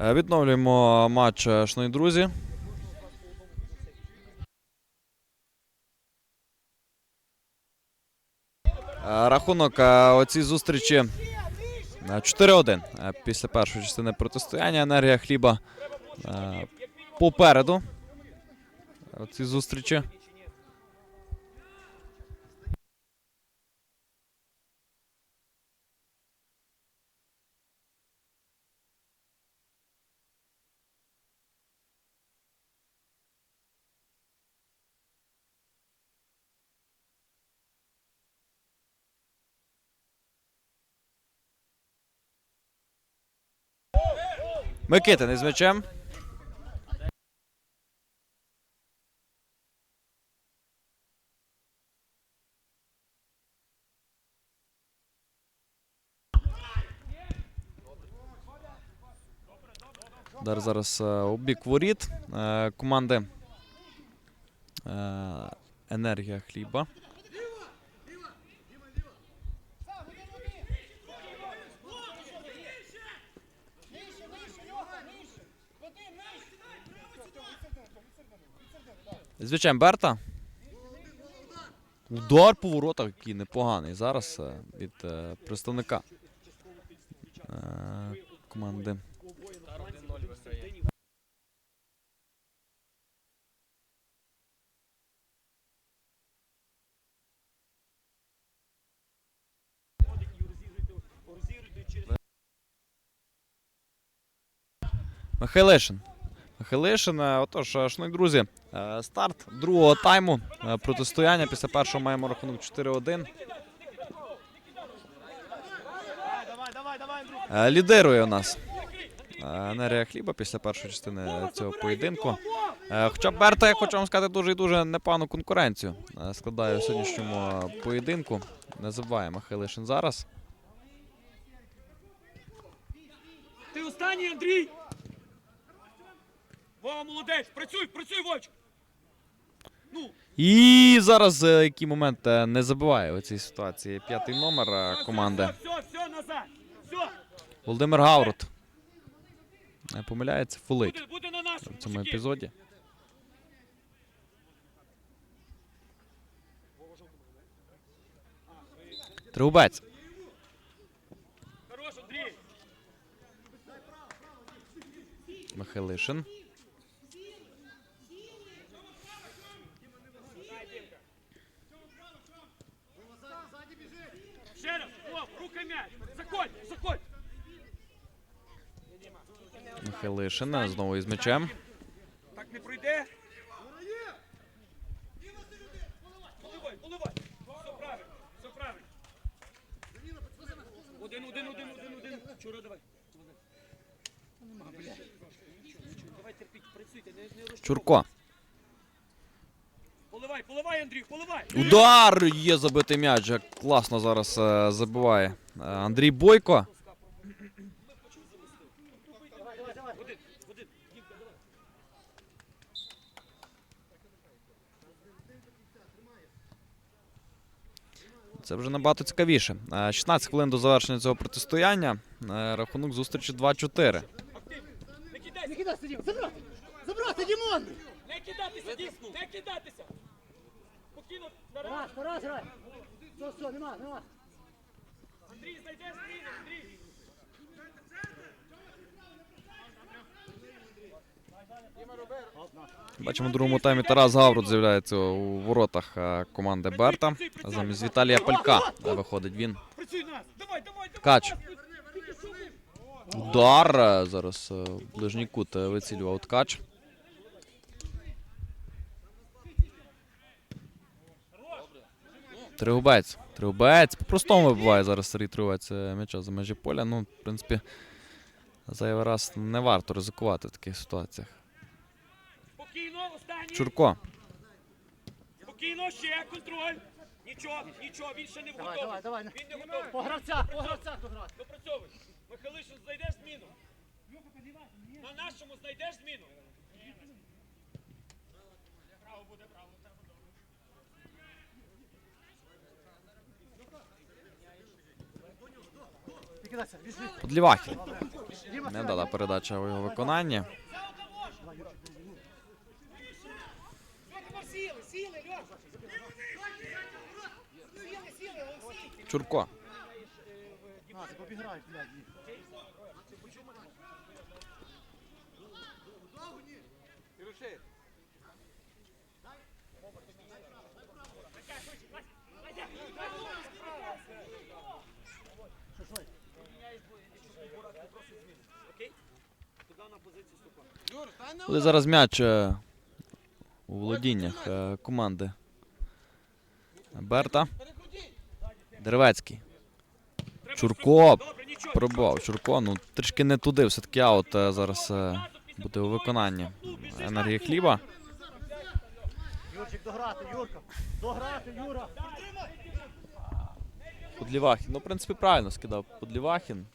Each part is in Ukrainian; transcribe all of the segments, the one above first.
Е, Відновлюємо матч, е, шановні друзі. Е, Рахунок е, оцій зустрічі е, 4-1 е, після першої частини протистояння. Енергія хліба попереду. У цій зустрічі. Микитин із м'ячем. Удар зараз е, у бік воріт е, команди е, Енергія хліба. З м'ячем Берта. Удар по воротах, який непоганий зараз е, від е, представника е, команди. Михайлишин. Е, Отож, шановні друзі, е, старт другого тайму е, протистояння. Після першого маємо рахунок 4-1. Е, Лідирує у нас енергія хліба після першої частини цього поєдинку. Хоча Берта, я хочу вам сказати, дуже і дуже непогану конкуренцію складає в сьогоднішньому поєдинку. Не забуваємо Михайлишин зараз. Ти останній, Андрій! Вова, молодець! Працюй, працюй, Вовчик! Ну, І зараз е, який момент е, не забиває у цій ситуації. П'ятий номер е, все, команди. Все, все, все, назад! Все! Володимир Гаврут. Не помиляється, фулить Буде, буде на нашому, в цьому епізоді. Тригубець. Михайлишин. Ще раз! Вов, рухай м'яч! Заходь, заходь! Михайлишин е, знову із м'ячем. Так не пройде? Поливай, поливай! Все правильно, все правильно! Один, один, один, один, один. Чура, давай. Нема, блядь. Давай терпіть, працюйте, не, не розчаровуйте. Чурко. Поливай, поливай, Андрій, поливай! Удар! Є забитий м'яч. Класно зараз е, забиває е, Андрій Бойко. Це вже набагато цікавіше. Е, 16 хвилин до завершення цього протистояння. Е, Рахунок зустрічі 2-4. Не кидайся, Не кидайся, Дім! Забрати! Забрати, Дімон! не кидатися, Дім, не кидатися! Спокійно, зараз. Тарас, Тарас, грай! Все, все, нема, нема. Андрій, знайдеш зміну, Андрій! Бачимо, в другому таймі Тарас Гаврут з'являється у воротах е, команди Берта. Замість Віталія Палька е, виходить він. Ткач. Удар. е, Зараз ближній кут вицілював ткач. Тригубець. Тригубець. По-простому вибиває зараз Сергій Тригубець м'яча за межі поля. Ну, в принципі, зайвий раз не варто ризикувати в таких ситуаціях. Чурко. Спокійно, ще контроль! Нічого, нічого, він ще не Давай, готовий. давай, давай. Він не готовий. По гравцях, по гравцях тут грати. Допрацьовуй. Михайлишин, знайдеш зміну? На нашому знайдеш зміну? Тільки Викидайся, біжи. Подлівахін. Не дала передача у його виконанні. Чурко. Ти блядь. Буде зараз м'яч е, у володіннях е, команди. Берта. Деревецький. Чурко пробував. Чурко, ну трішки не туди, все-таки аут е, зараз е, буде у виконанні енергії хліба. Юрчик, дограти, Юрка. Дограти, Юра. Подлівахін. Ну, в принципі, правильно скидав Подлівахін.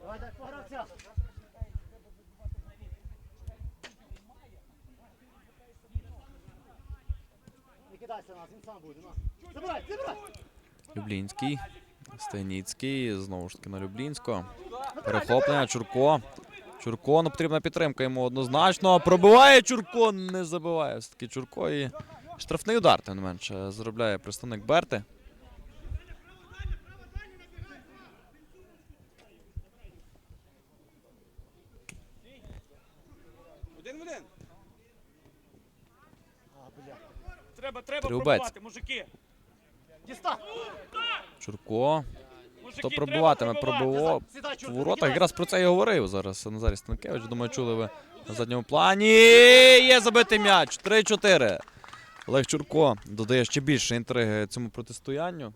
Давай, дай погравця. Не кидайся нас, він сам буде, на. Забирай, забирай. Люблінський. Стайніцький. Знову ж таки на Люблінського. Перехоплення. Чурко. Чурко, ну потрібна підтримка йому однозначно. Пробиває Чурко, не забиває. Все-таки Чурко і штрафний удар, тим не менше, заробляє представник Берти. Один в один. А, бля. Треба, треба пробувати, мужики. Діста. Чурко. Хто чорт, у не воротах. Якраз про це і говорив зараз Назарій Станкевич. Думаю, чули ви на задньому плані. Є забитий м'яч. 3-4. Олег Чурко додає ще більше інтриги цьому протистоянню.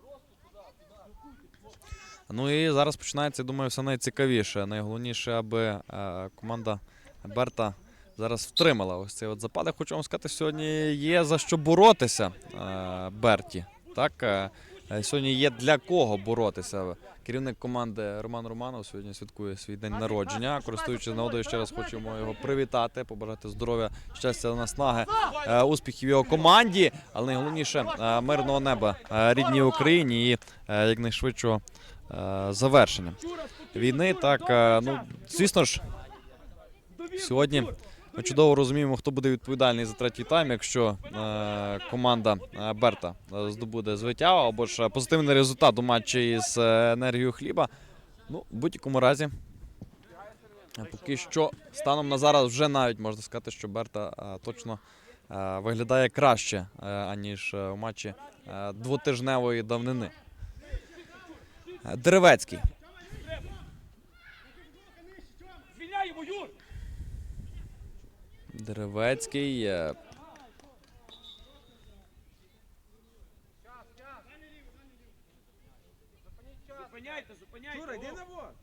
Ну і зараз починається, я думаю, все найцікавіше. Найголовніше, аби е, команда Берта зараз втримала ось цей от запад. Хочу вам сказати, сьогодні є за що боротися е, Берті. Так, е, е, сьогодні є для кого боротися. Керівник команди Роман Романов сьогодні святкує свій день народження. Користуючись нагодою, ще раз хочемо його привітати, побажати здоров'я, щастя, наснаги, успіхів його команді, але найголовніше мирного неба рідній Україні і якнайшвидшого завершення війни. Так, ну звісно ж, сьогодні ми чудово розуміємо, хто буде відповідальний за третій тайм, якщо е, команда е, Берта е, здобуде звиття або ж е, позитивний результат у матчі із енергією хліба. Ну, в будь-якому разі, поки що станом на зараз вже навіть можна сказати, що Берта е, точно е, виглядає краще, е, аніж у матчі е, двотижневої давнини. Деревецький. Деревецький. е, Зупиняйте, зупиняйте. Юра, йди на вот.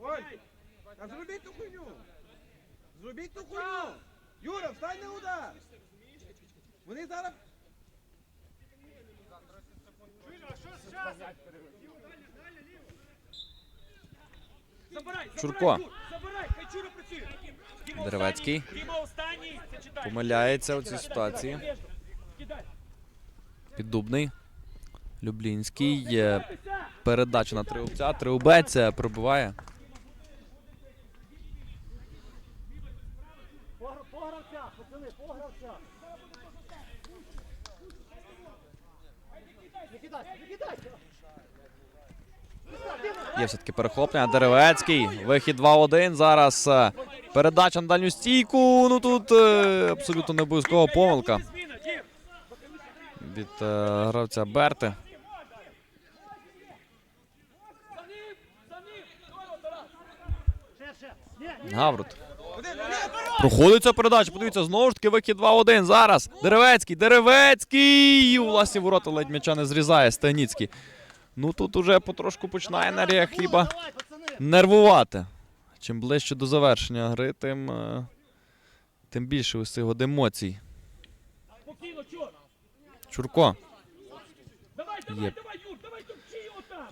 Ой, а зробіть ту хуйню. Зробіть ту хуйню. Юра, встань на удар. Вони зараз... Забирай, Чурко. забирай, Юр, забирай, хай Чура працює. Деревецький. Помиляється у цій ситуації. Піддубний. Люблінський. Передача на Триубця. Триубець е, пробиває. Є все-таки перехоплення. Деревецький. Вихід 2-1. Зараз е, передача на дальню стійку. Ну тут е, абсолютно не обов'язкова помилка від е, гравця Берти. Гаврут. Один, один. Проходить ця передача. Подивіться, знову ж таки вихід 2-1. Зараз. Деревецький. Деревецький. У власні ворота ледь м'яча не зрізає Стайніцький. Ну тут уже потрошку починає енергія хліба нервувати. Чим ближче до завершення гри, тим, е, тим більше ось цих емоцій. Чурко Є.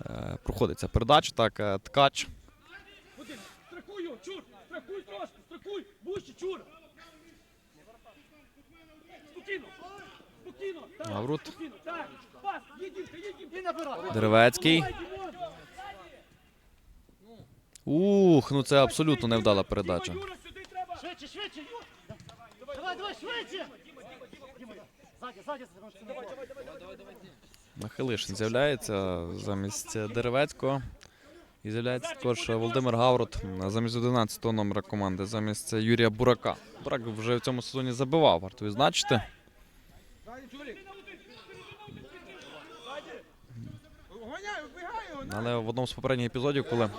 е, проходить ця передача. Так, е, ткач. Чур. Страхуй трошки, страхуй. Вище, Чур. Спокійно. Спокійно. Так, Спокійно, так. Пас. Деревецький. Ух, ну це абсолютно невдала передача. Швидше, швидше! Давай, давай, швидше! Ззаді, ззаді, давай, давай, давай. Михайлишин з'являється замість Деревецького. І з'являється також Володимир Гаврот замість 11 номера команди, замість Юрія Бурака. Бурак вже в цьому сезоні забивав, варто відзначити. Але в одному з попередніх епізодів, коли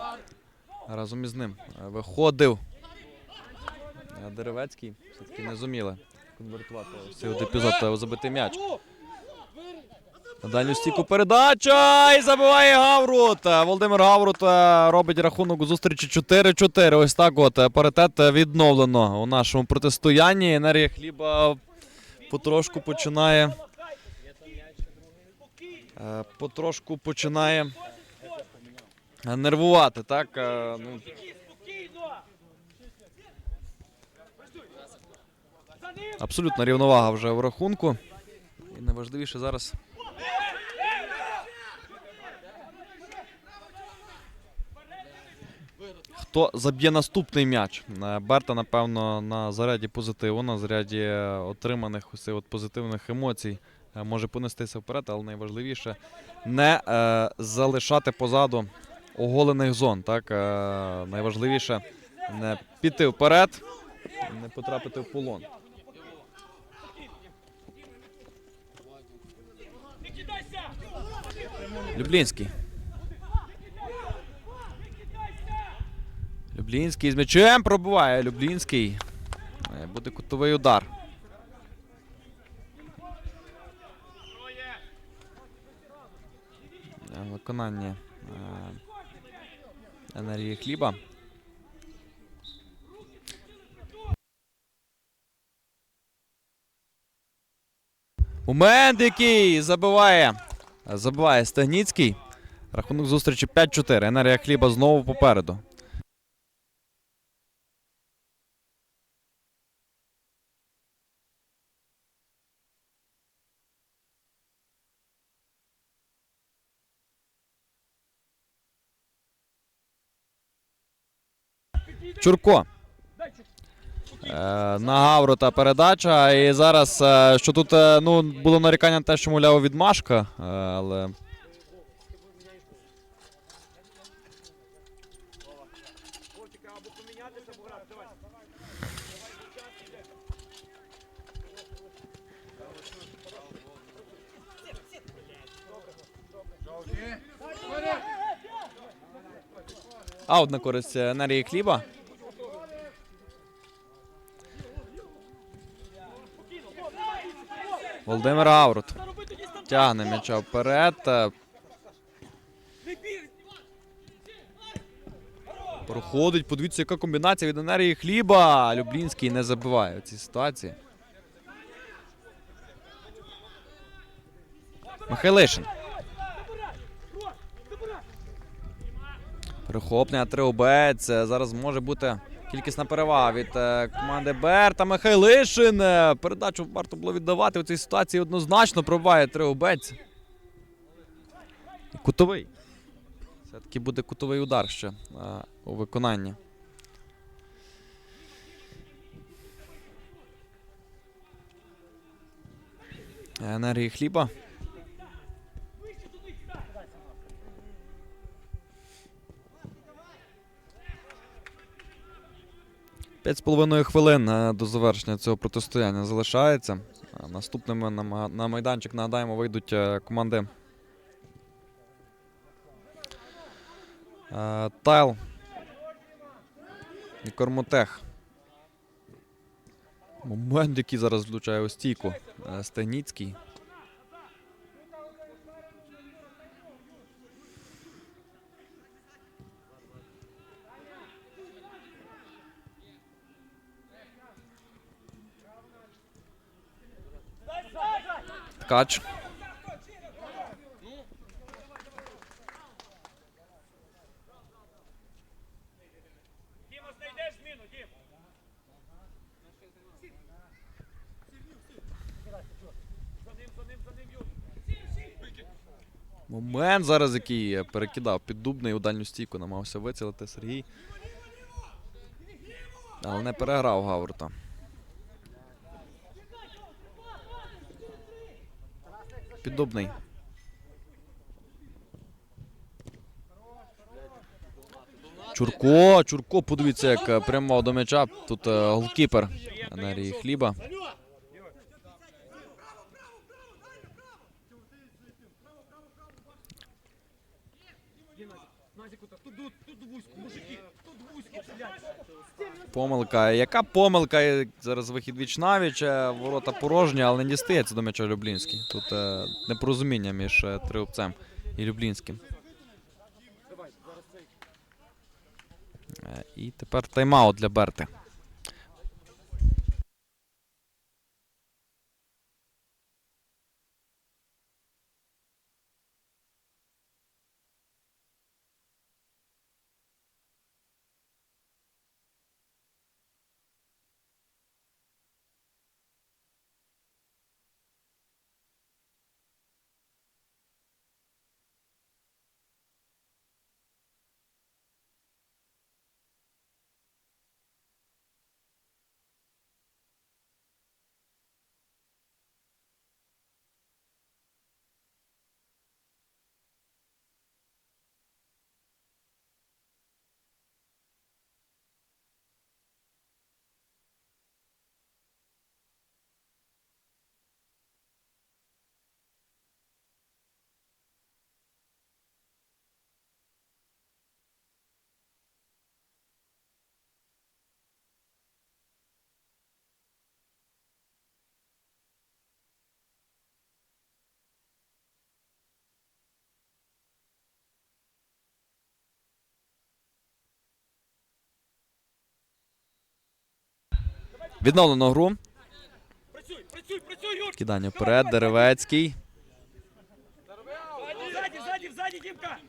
разом із ним е, виходив е, Деревецький, все-таки не зуміли конвертувати ось цей епізод у забитий м'яч. На дальню стійку передача і забиває Гаврут. Володимир Гаврут е, робить рахунок у зустрічі 4-4. Ось так от паритет відновлено у нашому протистоянні. Енергія хліба потрошку починає. Потрошку починає нервувати, так? Е, Ну, абсолютна рівновага вже в рахунку. І найважливіше зараз. Хто заб'є наступний м'яч? Е, Берта, напевно, на заряді позитиву, на заряді е, отриманих от позитивних емоцій може понестися вперед, але найважливіше не е, залишати позаду оголених зон. Так? Е, найважливіше не піти вперед, не потрапити в полон. Люблінський. Люблінський з м'ячем пробиває. Люблінський. Е, Буде кутовий удар. Е, Виконання енергії хліба. У Мендикий забиває. Забиває Стагніцький. Рахунок зустрічі 5-4. Енергія хліба знову попереду. Чурко. Е, на Гаврота передача. І зараз, е, що тут е, ну, було нарікання на те, що мовляв відмашка, але аут на користь енергії хліба. Володимир стандарт. тягне м'яча вперед. Проходить, подивіться, яка комбінація від енергії хліба. Люблінський не забиває в цій ситуації. Михайлишин. Перехоплення триобець. Зараз може бути кількісна перевага від е, команди Берта. Михайлишин. Е, Передачу варто було віддавати в цій ситуації однозначно пробиває триобець. І Кутовий. Все-таки буде кутовий удар ще е, у виконанні. Енергії хліба. П'ять з половиною хвилин е, до завершення цього протистояння залишається. Е, Наступними на, майданчик, нагадаємо, вийдуть е, команди Тайл і Кормотех. Момент, який зараз влучає у стійку. Стегніцький. Ткач. Діма, знайдеш зміну, Дім. За ним, за ним, за ним, Юр. Момент зараз, який перекидав піддубний у дальню стійку, намагався вицілити Сергій. Але не переграв Гаурта. Піддубний. Чурко, Чурко, подивіться, як прямував прямо до м'яча. Тут е, голкіпер Енергії Хліба. Назіку, так, тут, тут, тут вузько, мужики, тут вузько, блядь. Помилка. Яка помилка? Зараз вихід віч навіч, е, ворота порожні, але не дістається до м'яча Люблінський. Тут е, непорозуміння між е, Триубцем і Люблінським. Е, І тепер тайм-аут для Берти. Відновлено гру. Кидання вперед. Деревецький.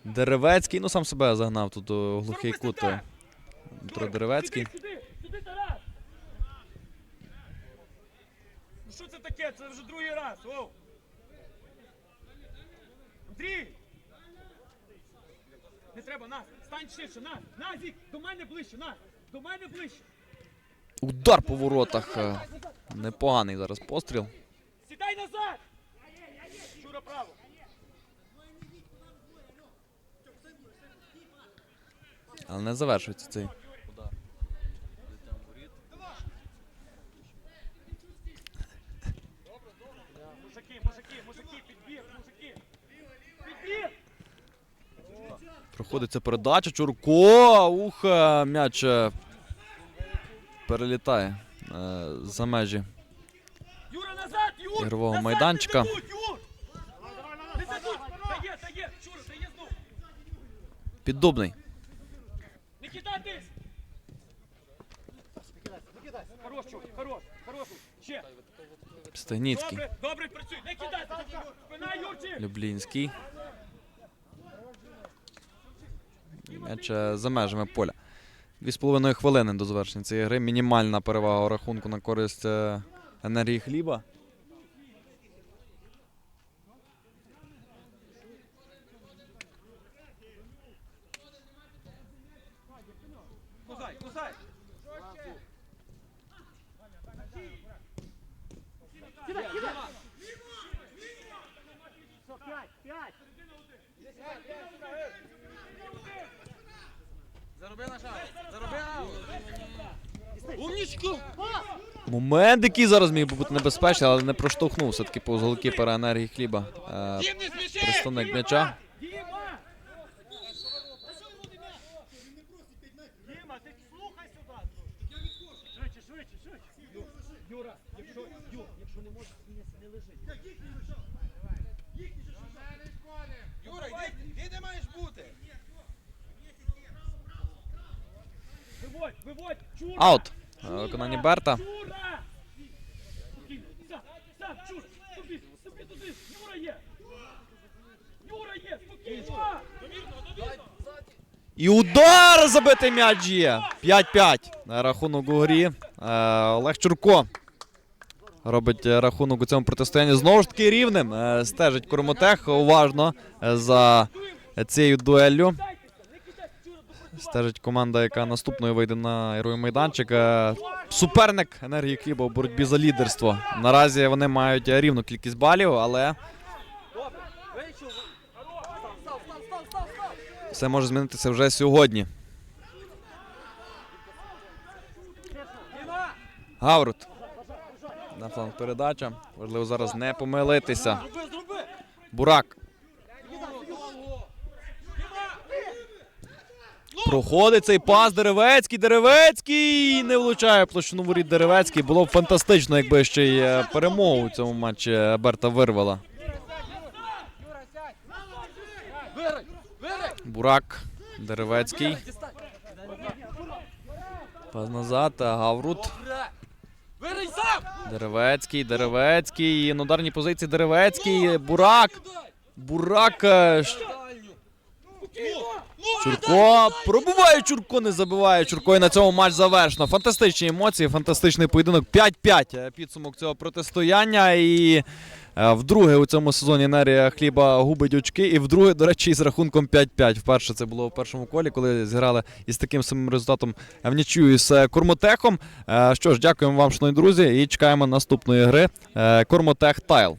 Деревецький. Ну сам себе загнав тут у глухий кут. е, Дмитро Деревецький. Ну що це таке? Це вже другий раз, оу! Андрій! Не треба, нас! Стань ширше, нас! Назік! До мене ближче, нас! До мене ближче! Удар по воротах. е, Непоганий зараз постріл. Сідай назад! Шура право! Але не завершується цей. Мужики, мужики, мужики, підбір, мужики! Підбір! Проходиться передача. Чурко. Ух, е, м'яч е, перелітає е, за межі. Юра, назад! Ігрового майданчика. Піддубний. Не кидатись! Хорош, хорош, хорош! Ще! Стегніцький. Добре, добре, працюй! Не! Спина, Юрчик! Люблінський. М'яч е, за межами поля. Дві з половиною хвилини до завершення цієї гри. Мінімальна перевага у рахунку на користь е, енергії хліба. Зароби на шаг! Момент, який зараз міг би бути небезпечний, але не проштовхнув все-таки повз голкіпера енергії хліба. Е, представник м'яча. Діма! Діма, ти слухай сюди! Швидше, швидше, швидше! Юра, якщо, не можеш, не, не лежи. Юра, йди, йди, маєш бути? Виводь, виводь! Чура! Аут. Е, Виконання Берта. І удар забитий м'яч є. 5-5 на рахунок у грі. Е, Олег Чурко робить рахунок у цьому протистоянні. Знову ж таки рівним. Е, Стежить Курмотех уважно за цією дуеллю. Стежить команда, яка наступною вийде на ігровий майданчик. Е, Суперник енергії Хліба у боротьбі за лідерство. Наразі вони мають рівну кількість балів, але все може змінитися вже сьогодні. Гаврут. На фланг передача. Важливо зараз не помилитися. Бурак. Проходить цей пас Деревецький. Деревецький не влучає площину воріт Деревецький. Було б фантастично, якби ще й е, перемогу у цьому матчі е, Берта вирвала. Бурак. Деревецький. Пас назад. е, Гаврут. Деревецький, Деревецький. На ударній позиції Деревецький. Бурак. Бурак. Чурко. Пробиває Чурко, не забиває Чурко. І на цьому матч завершено. Фантастичні емоції, фантастичний поєдинок. 5-5 е, підсумок цього протистояння. І е, вдруге у цьому сезоні Нерія Хліба губить очки. І вдруге, до речі, із рахунком 5-5. Вперше це було в першому колі, коли зіграли із таким самим результатом в нічию із е, Курмотехом. Е, Що ж, дякуємо вам, шановні друзі, і чекаємо наступної гри. Курмотех Тайл.